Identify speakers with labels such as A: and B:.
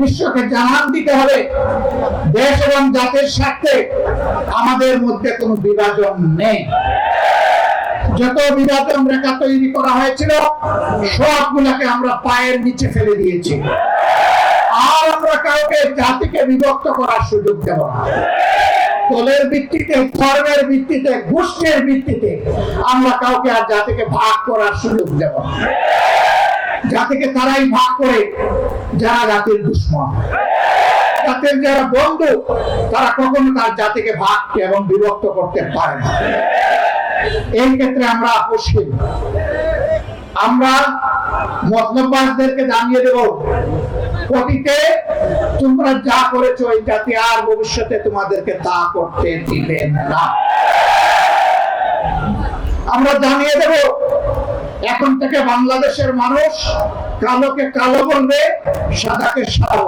A: বিশ্বকে জানান দিতে হবে। দেশ এবং জাতির স্বার্থে আমাদের মধ্যে কোনো বিভাজন নেই। যত বিভাজন রেখা তৈরি করা হয়েছিল, সবগুলোকে আমরা পায়ের নিচে ফেলে দিয়েছি। আর আমরা কাউকে জাতিকে বিভক্ত করার সুযোগ দেব না। দলের ভিত্তিতে, ধর্মের ভিত্তিতে, গোষ্ঠীর ভিত্তিতে আমরা কাউকে আর জাতিকে ভাগ করার সুযোগ দেব না। জাতিকে তারাই ভাগ করে যারা জাতির দুশ্মন। জাতির যারা বন্ধু, তারা কখনো তার জাতিকে ভাগ এবং বিভক্ত করতে পারে না। এই ক্ষেত্রে আমরা আপোষহীন আমরা মতলববাসদেরকে জানিয়ে দেব অতীতে তোমরা যা করেছ এই জাতি আর ভবিষ্যতে তোমাদেরকে তা করতে দিবে না। আমরা জানিয়ে দেব এখন থেকে বাংলাদেশের মানুষ কালোকে কালো বলবে সাদাকে সাদা